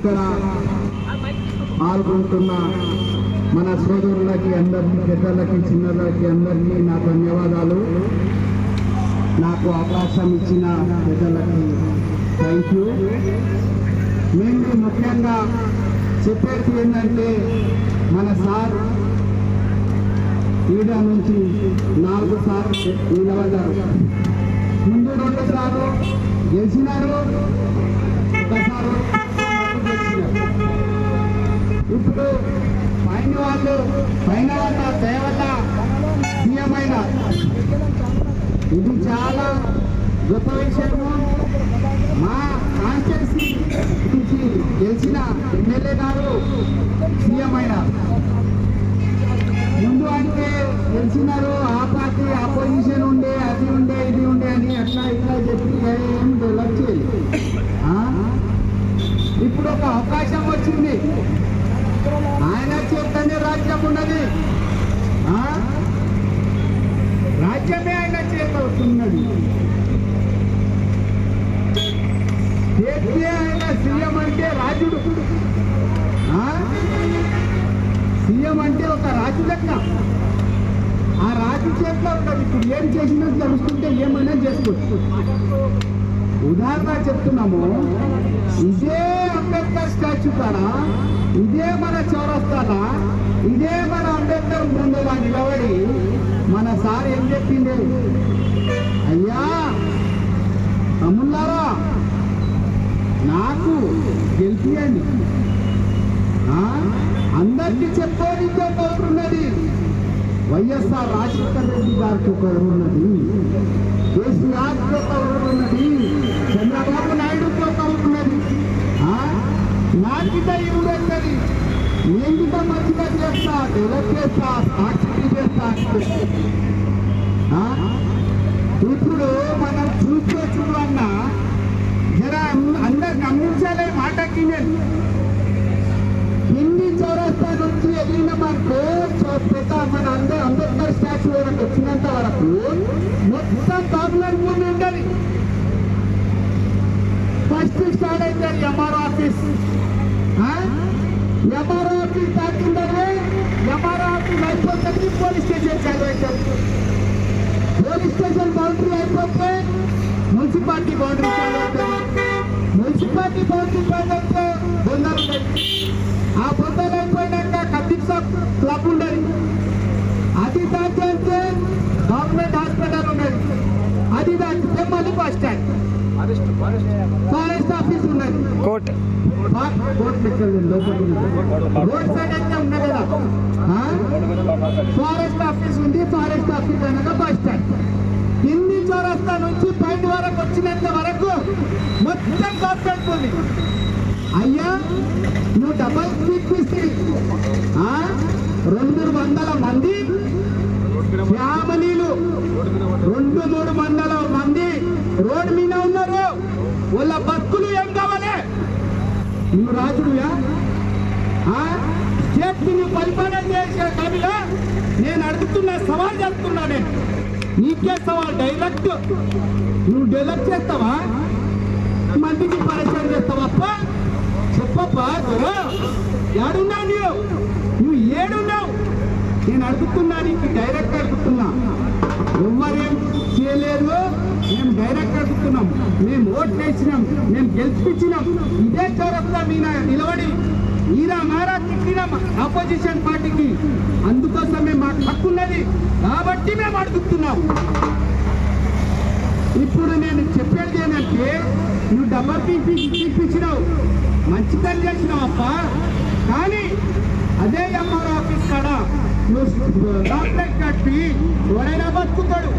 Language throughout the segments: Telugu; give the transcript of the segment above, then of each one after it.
ఇక్కడ పాల్గొంటున్న మన సోదరులకి అందరికీ పెద్దలకి చిన్నలకి అందరికీ నా ధన్యవాదాలు. నాకు అవకాశం ఇచ్చిన పెద్దలకి థ్యాంక్ యూ మేము ముఖ్యంగా చెప్పేది ఏంటంటే మన సార్ ఈడ నుంచి నాలుగు సార్లు నిలబడ్డారు. ముందు రెండు సార్లు గెలిచినారు ఒకసారి ఇప్పుడు పైన వాళ్ళు పైన వాళ్ళ దేవత సీఎం ఇది చాలా గొప్ప విషయము. మా కాన్స్టిట్యున్సీ నుంచి గెలిచిన ఎమ్మెల్యే గారు సీఎం అయినారు ముందు అంటే గెలిచినారు ఆ పార్టీ ఆపోజిషన్ ఉండే అది ఉండే ఇది ఉండే అని అట్లా ఇట్లా చెప్పి ఏం డెవలప్ ఇప్పుడు ఒక అవకాశం వచ్చింది. ఆయన చేతనే రాజ్యం ఉన్నది. ఆ? రాజ్యమే ఆయన చేత ఉన్నది చేస్తే ఆయన సీఎం అంటే రాజుడు. ఆ? సీఎం అంటే ఒక రాజు లెక్క. ఆ రాజు చేతిలో ఉన్నది. ఇప్పుడు ఏం చేసినా తెలుసుకుంటే ఏమైనా చేసుకోవచ్చు. ఉదాహరణ చెప్తున్నాము. ఇదే అంబేద్కర్ స్టాచ్యూ కాడ? ఇదే మన చౌరస్తాల ఇదే మన అంబేద్కర్ ముందులా నిలబడి మన సార్ ఏం చెప్పింది అయ్యా తమ్ముళ్ళారా నాకు గెలిపియండి. ఆ? అందరికీ చెప్పుకోవడానికి ఒక ఉన్నది వైఎస్ఆర్ రాజశేఖర రెడ్డి గారికి ఒక ఊరు ఉన్నది చంద్రబాబు నాయుడుతో ఒక ఊరు ఉన్నది ఆ? నాకిట ఈ ఊరు మంచిగా చేస్తా? డెవలప్ చేస్తా సాక్షి చేస్తా ఇప్పుడు మనం చూస్తే చూడన్నా జర అందరు గమనించాలి మాటకి నేను హిందీ చౌరస్తా నుంచి వెళ్ళిన మనకు పెద్ద మన అందరూ అంబేద్కర్ స్టాచ్యూ వరకు వచ్చినంత వరకు మొత్తం పాపులర్ భూమి ఉండాలి. ఫస్ట్ స్టార్ట్ అవుతుంది ఎంఆర్ ఆఫీస్ ఎంఆర్ ఆఫీస్ దాటిందంటే ఎంఆర్ ఆఫీస్ అయిపోతుంది పోలీస్ స్టేషన్ చాలు పోలీస్ స్టేషన్ బౌండరీ అయిపోతే మున్సిపాలిటీ బౌండరీ చదివేస్తారు మున్సిపాలిటీ బౌండరీ పైన అయితే ఆ బొందలు అయిపోయినాక కత్తిసా క్లబ్ ఉండదు. అది దాటితే గవర్నమెంట్ హాస్పిటల్ ఉన్నది అది దాటితే మళ్ళీ బస్ స్టాండ్. ఫారెస్ట్ ఆఫీస్ ఉన్నది కోర్టు. రోడ్ సైడ్ అయితే ఉన్నది కదా. ఆ? ఫారెస్ట్ ఆఫీస్ ఉంది ఫారెస్ట్ ఆఫీస్ అనగా బస్ స్టాండ్. హిందీ చౌరస్తా నుంచి పైన వరకు వచ్చినంత వరకు మొత్తం గవర్నమెంట్ ఉంది. అయ్యా నువ్వు డబల్ తీపిస్తే రెండు వందల మంది ఫ్యామిలీలు రెండు మూడు వందల మంది రోడ్డు మీద ఉన్నారు. వాళ్ళ బతుకులు ఏం కావాలి? నువ్వు రాజుడుయా ఆ? స్టేట్ పరిపాలన చేసే కవిలో నేను అడుగుతున్న సవాల్ చేస్తున్నా నేను. నీకే సవాల్ డైరెక్ట్. నువ్వు డెవలప్ చేస్తావా? మందికి పరిచయం చేస్తావా? అప్ప చెప్పప్పా ఏడున్నావు? నువ్వు నువ్వు ఏడున్నావు నేను అడుగుతున్నా నీకు డైరెక్ట్ అడుగుతున్నా ఎవరేం చేయలేదు? మేము డైరెక్ట్ అడుగుతున్నాం మేము ఓట్ వేసినాం మేము గెలిపించినాం ఇదే చౌరస్తా మీద నిలబడి ఈరా మారా తిట్టినాం ఆపోజిషన్ పార్టీకి అందుకోసమే మాకు హక్కు ఉన్నది కాబట్టి మేము అడుగుతున్నాం. ఇప్పుడు నేను చెప్పేది ఏంటంటే నువ్వు డబ్బర్ తీపించినావు మంచి పని చేసినావు అప్ప కానీ అదే ఎంఆర్ ఆఫీస్ కాడ నువ్వు డాక్టర్ కట్టి ఎవరైనా బతుకుతాడు.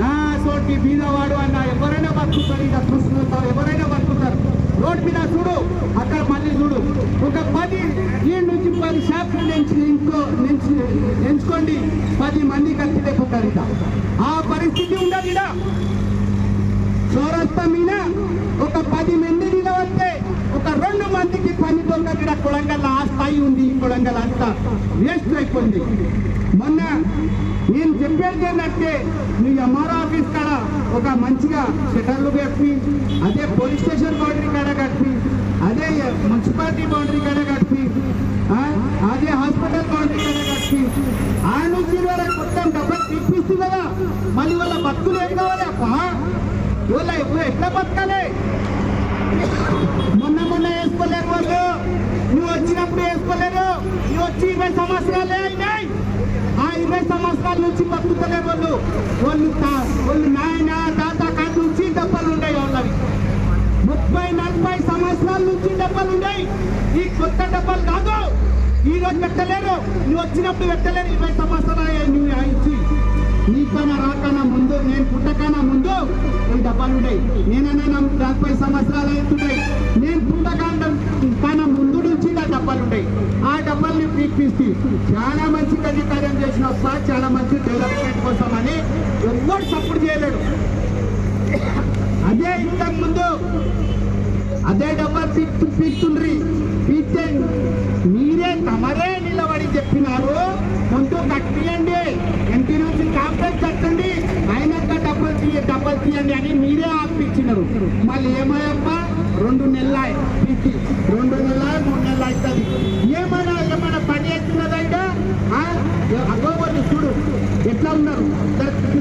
నా సోటి బీదవాడు అన్న ఎవరైనా బతుకుతాడు. ఇక చూసుకుంటారు ఎవరైనా బతుకుతారు. రోడ్ మీద చూడు అక్కడ మళ్ళీ చూడు. ఒక పది ఈ నుంచి పది షాపులు నుంచి ఇంకో నుంచి ఎంచుకోండి పది మంది కలిసి లేకుంటారు ఇక. ఆ పరిస్థితి ఉండదు ఇక చౌరస్తా మీద ఒక పది మంది నిలబడితే ఒక రెండు మందికి పని దొంగ ఇక్కడ కొడంగల్ ఆ స్థాయి ఉంది కొడంగల్ అంతా వేస్ట్ అయిపోయింది. మొన్న నేను చెప్పేది ఏంటంటే మీ ఎంఆర్ఓ ఆఫీస్ కాడ ఒక మంచిగా షటర్లు కట్టి అదే పోలీస్ స్టేషన్ బౌండరీ కాడ కట్టి అదే మున్సిపాలిటీ బౌండరీ కాడ కట్టి అదే హాస్పిటల్ బౌండరీ కాడ కట్టి ఆ నుంచి వరకు మొత్తం డబ్బులు తీపిస్తుంది కదా మళ్ళీ వాళ్ళ బతుకులు ఏం కావాలి అప్ప ఊళ్ళో ఎప్పుడు ఎట్లా బతకాలి? మొన్న మొన్న వేసుకోలేరు వాళ్ళు నువ్వు వచ్చినప్పుడు వేసుకోలేరు నువ్వు వచ్చి ఇరవై సంవత్సరాలే అయినాయి. ఆ ఇరవై సంవత్సరాల నుంచి బతుకుతలే వాళ్ళు. వాళ్ళు వాళ్ళు నాయన తాత కాదు నుంచి డబ్బలు ఉన్నాయి వాళ్ళవి. ముప్పై నలభై సంవత్సరాల నుంచి డబ్బలు ఉన్నాయి. ఈ కొత్త డబ్బలు కాదు. ఈ రోజు పెట్టలేరు. నువ్వు వచ్చినప్పుడు పెట్టలేరు. ఇరవై సంవత్సరాలు అయ్యాయి నువ్వు ఇచ్చి. నీకన్నా రాకన్నా ముందు నేను పుట్టకన్నా ముందు నేనన్నా నలభై సంవత్సరాలు అవుతున్నాయి నేను పుట్టకన్నా తన ముందు నుంచి నా డబ్బాలు ఉన్నాయి ఆ డబ్బాల్ని పీక్పిస్తే చాలా మంచి కార్యం చేసిన చాలా మంచి డెవలప్మెంట్ కోసం అని ఎవ్వరు సపోర్ట్ చేయలేడు. అదే ఇంతకు ముందు అదే డబ్బా పీక్తు పీక్తుండ్రి. పీక్తే మీరే తమరే నిలబడి చెప్పినారు. ముందు కట్టియండి ఎన్టీ నుంచి కాంప్లెక్స్ తీయ తీయండి అని మీరే ఆపిచ్చినారు మళ్ళీ ఏమయ్యప్ప? రెండు నెలల రెండు నెలల మూడు నెలలు అవుతుంది ఏమైనా ఏమైనా పని అవుతున్నదా ఇక్కడ వాళ్ళు చూడు. ఎట్లా ఉన్నారు?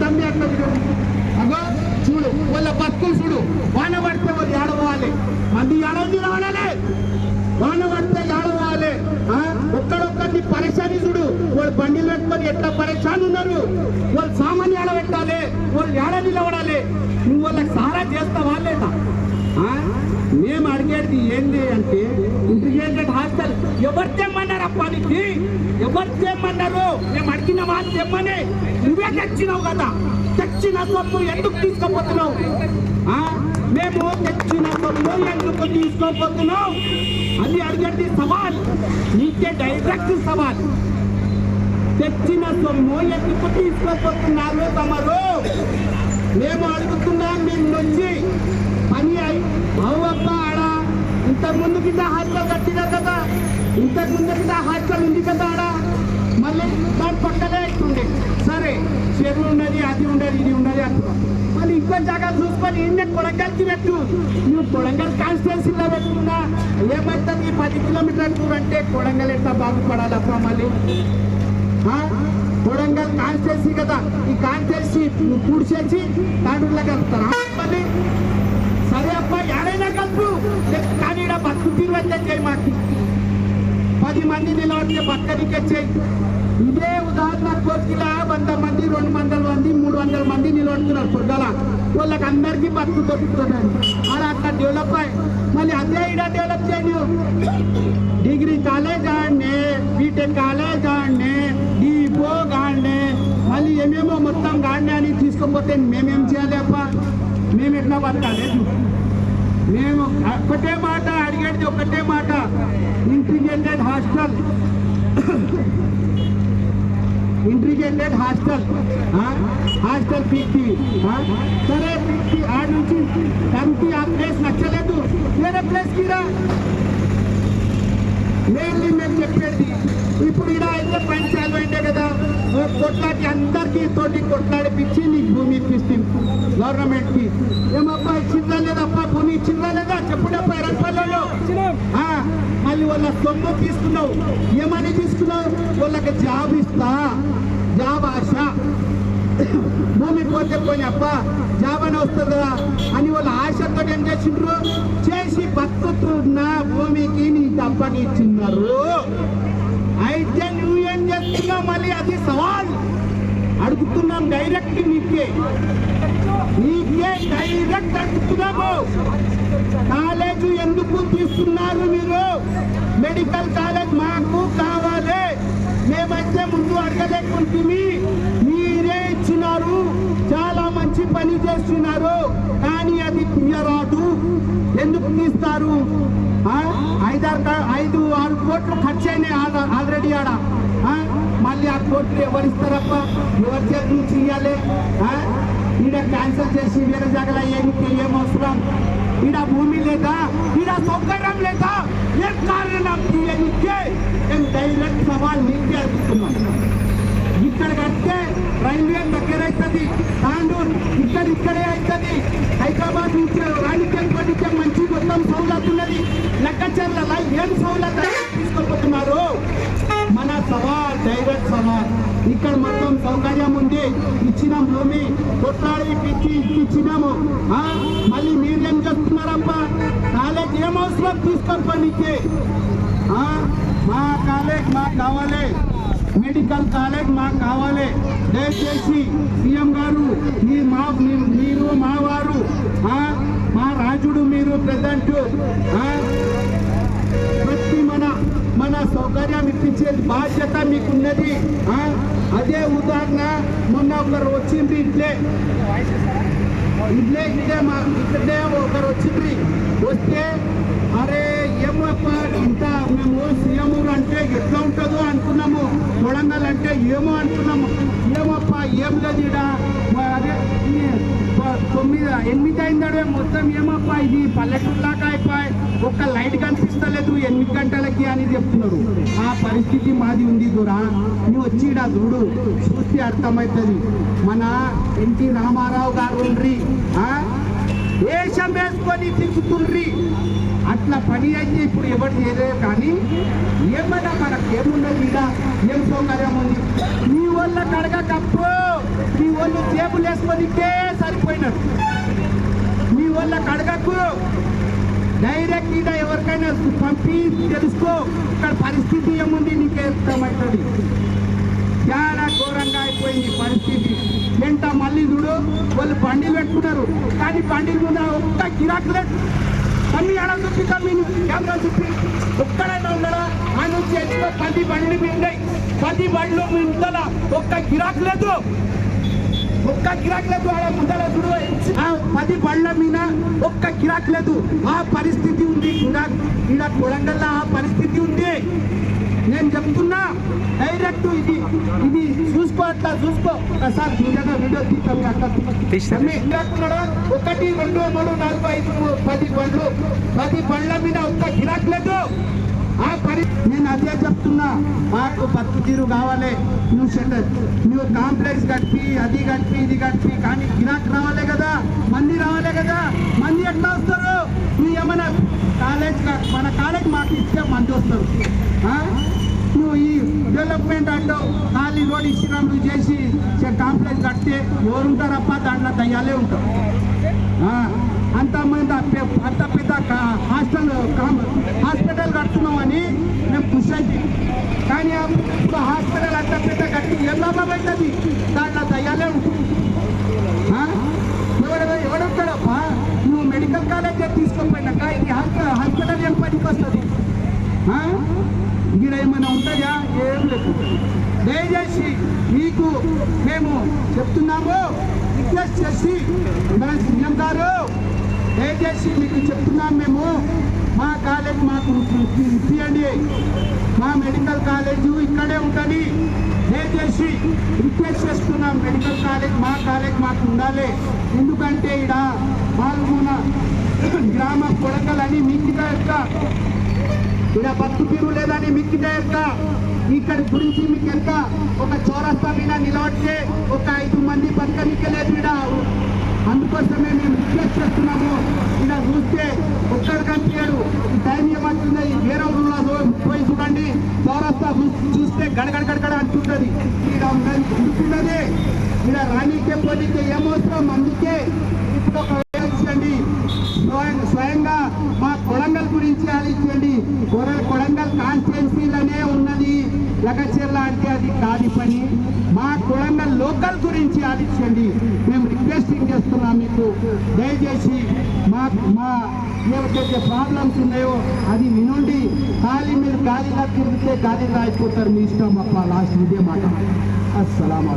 తమ్మి అట్లా చూడు అగో చూడు. వాళ్ళ బతుకులు చూడు. వాన పడితే వాళ్ళు ఏడవాలి మంది ఏడవది రావాలి వాన పడితే ఏడవాలి ఆ? ఒక్కడొక్కరిని పరేషాని చూడు. వాళ్ళు బండిలు పెట్టుకొని ఎట్లా పరీక్ష ఉన్నారు. వాళ్ళు సామాన్య ఏడబెట్టాలి వాళ్ళు ఏడ నిలబడాలి నువ్వు వాళ్ళకి సారా చేస్తావా లేదా మేము అడిగేది ఏంది అంటే ఇంటిగ్రేటెడ్ హాస్టల్. ఎవరు తెమ్మన్నారు అప్పానికి ఎవరు తెమ్మన్నారు? మేము అడిగిన వాళ్ళు తెమ్మని. నువ్వే తెచ్చినావు కదా. తెచ్చిన సొమ్ము ఎందుకు తీసుకోపోతున్నావు? ఆ? మేము తెచ్చిన సొమ్ము ఎందుకు తీసుకోపోతున్నావు? అది అడిగేది సవాల్. నీకే డైరెక్ట్ సవాల్. తెచ్చిన సొమ్ము ఎందుకు తీసుకోపోతున్నారు తమరు? మేము అడుగుతున్నాం మేము నుంచి. పని అయి అవ్వప్ప ఆడ ఇంతకు ముందు కింద హాస్టల్ కట్టినా కదా ఇంతకు ముందు కింద హాస్టల్ ఉంది కదా ఆడ. మళ్ళీ దాని పక్కనే ఉండే సరే చెరువు ఉన్నది అది ఉండదు ఇది ఉండదు అంటున్నాం. మళ్ళీ ఇంకో జాగా చూసుకొని ఇండియన్ కొడంగల్కి పెట్టు. నువ్వు కొడంగల్ కాన్స్టిట్యున్సీలో పెట్టుకున్నా ఏమవుతుంది ఈ పది కిలోమీటర్లు అంటే కొడంగల్ ఎట్లా బాగుపడాలప్ప మళ్ళీ? కొడంగల్ కాన్స్టిట్యున్సీ కదా ఈ కాన్స్టిట్యున్సీ పూడ్చేసి తాడూరులో కలుపుతారా మళ్ళీ సరే అప్ప ఎవరైనా కలుపు. కానీ ఈడ బతుకు తీరువచ్చే చేయి మాకు. పది మంది నిలబడితే బతకనికే చేయి. ఇదే ఉదాహరణ కోర్టులా వంద మంది రెండు వందల మంది మూడు వందల మంది నిలబడుతున్నారు పొద్దుల వాళ్ళకి అందరికీ బతుకు దొరుకుతుందని అలా అట్లా డెవలప్ అయ్యి మళ్ళీ అదే ఈడ డెవలప్ చేయను డిగ్రీ కాలేజ్ ఆడనే బీటెక్ కాలేజ్ ఆడనే డీపో గాడనే మళ్ళీ ఏమేమో మొత్తం గాడనే అని తీసుకుపోతే మేమేం చేయాలి అప్ప మేము ఎట్లా బతకాలి మేము ఒక్కటే మాట అడిగేది ఒక్కటే మాట integrated hostel integrated hostel hostel పీకి సరే పీకి ఆడ నుంచి తనకి ఆ ప్లేస్ నచ్చలేదు వేరే ప్లేస్కి రా మెయిన్లీ మేము చెప్పేది ఇప్పుడు ఇలా అయితే పని చాలు అయిందే కదా కొట్లాడి అందరికీ తోటి కొట్లాడిపించి నీకు భూమి ఇప్పిస్తుంది గవర్నమెంట్కి. ఏమబ్బా ఇచ్చిందా లేదప్పా భూమి ఇచ్చిందా లేదా చెప్పుడప్పా ఎరపల్లలో మళ్ళీ వాళ్ళ సొమ్ము తీసుకున్నావు. ఏమని తీసుకున్నావు? వాళ్ళకి జాబ్ ఇస్తా. జాబ్ ఆశ. భూమి పోతే పోయి అప్ప జాబ్ అని వస్తుంది కదా అని వాళ్ళ ఆశతో ఏం చేసిండ్రు? చేసి బతుకుతున్న భూమికి నీ డబ్బని ఇచ్చిన్నారు అయితే నువ్వేం చేస్తున్నావు? మళ్ళీ అది సవాల్. అడుగుతున్నాం డైరెక్ట్ నీకే. నీకే డైరెక్ట్ అడుగుతున్నాము. కాలేజ్ ఎందుకు తీస్తున్నారు మీరు? మెడికల్ కాలేజ్ మాకు కావాలి. మేమైతే ముందు అడగలేకుంటుంది మీరే ఇచ్చినారు చాలా మంచి పని చేస్తున్నారు కానీ అది తీయరాదు ఎందుకు తీస్తారు ఐదారు ఐదు ఆరు కోట్లు ఖర్చు అయినాయి ఆల్రెడీ ఆడ. మళ్ళీ ఆ కోట్లు ఎవరు ఇస్తారప్ప? ఎవరి చేతి నుంచి ఇవ్వాలి ఈడ క్యాన్సల్ చేసి వేరే జగల ఏమిటి ఏం అవసరం? ఈడ భూమి లేదా? ఈడ సౌకర్యం లేదా? ఏం కారణం? డైరెక్ట్ సవాల్ నీకే అడుగుతున్నాను ఇంత ఇక్కడ కడితే రైల్వే దగ్గర అవుతుంది తాండూర్ ఇక్కడ ఇక్కడే అవుతుంది హైదరాబాద్ నుంచి రాణికేల్పట్ నుంచి మంచి మొత్తం సౌలత్ ఉన్నది లెక్కచర్ల ఏం సౌలత్ తీసుకుపోతున్నారు మన సవాల్ డైరెక్ట్ సవాల్ ఇక్కడ మొత్తం సౌకర్యం ఉంది. ఇచ్చిన భూమి. కొట్లాడి పిచ్చి ఇచ్చినాము ఆ, మళ్ళీ మీరేం చేస్తున్నారప్ప? కాలేజ్ ఏం అవసరం? తీసుకొని ఆ, మా కాలేజ్ మాకు కావాలి. మెడికల్ కాలేజ్ మాకు కావాలి. దయచేసి సీఎం గారు మీ మా మీరు మా వారు ఆ, మా రాజుడు మీరు ప్రజెంట్ మన సౌకర్యం ఇప్పించే బాధ్యత మీకున్నది. అదే ఉదాహరణ మొన్న ఒకరు వచ్చింది ఇట్లే. ఇట్లే ఇట్లే మా ఇట్లే ఒకరు వచ్చింది వస్తే అరే ఏమప్ప ఇంత మేము సీఎం అంటే ఎట్లా ఉంటుందో అనుకున్నాము. కొడంగల్ అంటే ఏమో అనుకున్నాము. ఏమప్ప ఏం లేదు ఈడ. అదే తొమ్మిది ఎనిమిది అయిందడే మొత్తం ఏమప్పా ఇది? పల్లెటూరు అయిపోయి ఒక్క లైట్ కనిపిస్తలేదు. ఎనిమిది గంటలకి అని చెప్తున్నారు. ఆ పరిస్థితి మాది ఉంది దూరా. నువ్వు వచ్చిడా చూడు. చూస్తే అర్థమవుతుంది. మన ఎన్టీ రామారావు గారు ఉండ్రి వేషం వేసుకొని తిరుగుతుండ్రి. అట్లా పని అయితే ఇప్పుడు ఎవరు చేయలేదు కానీ ఏమన్నా మనకు ఏమున్నది ఇలా ఏం సౌకర్యం ఉంది? నీ వల్ల కడగ కప్పు నీ వాళ్ళు జేబులు వేసుకొనికే సరిపోయినారు మీ వల్ల కడగకు. డైరెక్ట్ ఈడ ఎవరికైనా పంపి తెలుసుకో. ఇక్కడ పరిస్థితి ఏముంది? నీకు అర్థమవుతుంది చాలా ఘోరంగా అయిపోయింది పరిస్థితి. ఎంత మళ్ళీ చూడు వాళ్ళు బండిలు పెట్టుకున్నారు. కానీ బండిల ముందు ఒక్క గిరాకు లేదు. కమ్మి ఎడ చూపి కమ్మి కెమెరా చూపి. ఒక్కడైనా ఉండడా ఆ నుంచి ఎక్కువ పది బండ్లు మిండాయి పది బండ్లు మిందల ఒక్క గిరాకు లేదు. ఒక్క గిరాక్ లేదు ఆడ ముందర చూడు ఆ పది బళ్ళ మీద ఒక్క గిరాక్ లేదు. ఆ పరిస్థితి ఉంది. ఈడ కొడంగల్లో ఆ పరిస్థితి ఉంది. నేను చెప్తున్నా డైరెక్ట్ ఇది ఇది చూసుకో అట్లా చూసుకో. ఒకసారి నిజంగా వీడియో తీస్తాం? ఒకటి రెండు మూడు నాలుగు ఐదు పది బండ్లు పది బండ్ల మీద ఒక్క గిరాక్ లేదు. ఆ పరి నేను అదే చెప్తున్నా. మాకు పత్తి తీరు కావాలి. నువ్వు సెంటర్ నువ్వు కాంప్లెక్స్ కట్టి అది కట్టి ఇది కట్టి కానీ గిరాక్ రావాలి కదా. మంది రావాలి కదా. మంది ఎట్లా వస్తారు? నువ్వు ఏమైనా కాలేజ్ మన కాలేజ్ మాకు ఇచ్చే మంది వస్తారు. నువ్వు ఈ డెవలప్మెంట్ అంటావు ఖాళీ రోడ్ ఇచ్చినాం చేసి కాంప్లెక్స్ కడితే ఎవరుంటారప్ప? దాంట్లో దయ్యాలే ఉంటావు అంతమంది ఆ అంత పెద్ద కా- హాస్టల్ హాస్పిటల్ కడుతున్నామని మేము ఖుషి అయింది కానీ ఇప్పుడు హాస్పిటల్ అంత పెద్ద కట్టి ఏం లాభం అవుతుంది? దాంట్లో దయ్యాలే ఉంటుంది ఆ? ఎవడు నువ్వు మెడికల్ కాలేజ్ తీసుకోపోయినాక ఇది హాస్పిటల్ హాస్పిటల్ ఏం పనికి వస్తుంది? ఇక్కడ ఏమైనా ఉంటుందా ఏం లేదు. దయచేసి మీకు మేము చెప్తున్నాము. రిక్వెస్ట్ చేసి మన సీఎం గారు. దయచేసి మీకు చెప్తున్నాం మేము. మా కాలేజ్ మాకు ఇప్పియండి మా మెడికల్ కాలేజ్ ఇక్కడే ఉంటుంది. దయచేసి రిక్వెస్ట్ చేస్తున్నాం మెడికల్ కాలేజ్ మా కాలేజ్ మాకు ఉండాలి. ఎందుకంటే ఇక్కడ పాల్గొన గ్రామ కొడకలని మీకు యొక్క ఇక్కడ బతుకు తీరు లేదని మీకు యొక్క ఇక్కడ గురించి మీకు ఎంత? ఒక చౌరస్తా మీద నిలబడితే ఒక ఐదు మంది బతకనికే లేదు ఇక్కడ అందుకోసమే మేము రిక్వెస్ట్ చేస్తున్నాము. ఇలా చూస్తే ఒక్కడు కనిపించాడు. ఈ టైం ఏమంటుంది వేరే ఊళ్ళో పోయి చూడండి. చౌరస్తా చూస్తే గడగడ గడగడ అంటుంటది. ఇక్కడ ఉన్నది ఉంటున్నది ఇక్కడ రాణికే పోనీకే ఏమవసరం? అందుకే ఇప్పుడు ఒక ఇచ్చండి స్వయం- స్వయంగా మా కొడంగల్ గురించి ఆలోచించండి కొర- కొడంగల్ కాన్స్టిట్యున్సీలోనే ఉన్నది లగచెర్ల అంటే అది కాని పని. మా కులంగ లోకల్ గురించి ఆలోచించండి. మేము రిక్వెస్టింగ్ చేస్తున్నాం మీకు. దయచేసి మా మా ఏవైతే ప్రాబ్లమ్స్ ఉన్నాయో అది వినండి. ఖాళీ మీరు గాలిలా తిరిగితే ఖాళీ అయిపోతారు మీ ఇష్టం అప్ప. లాస్ట్ ఇదే మాట. అస్సలం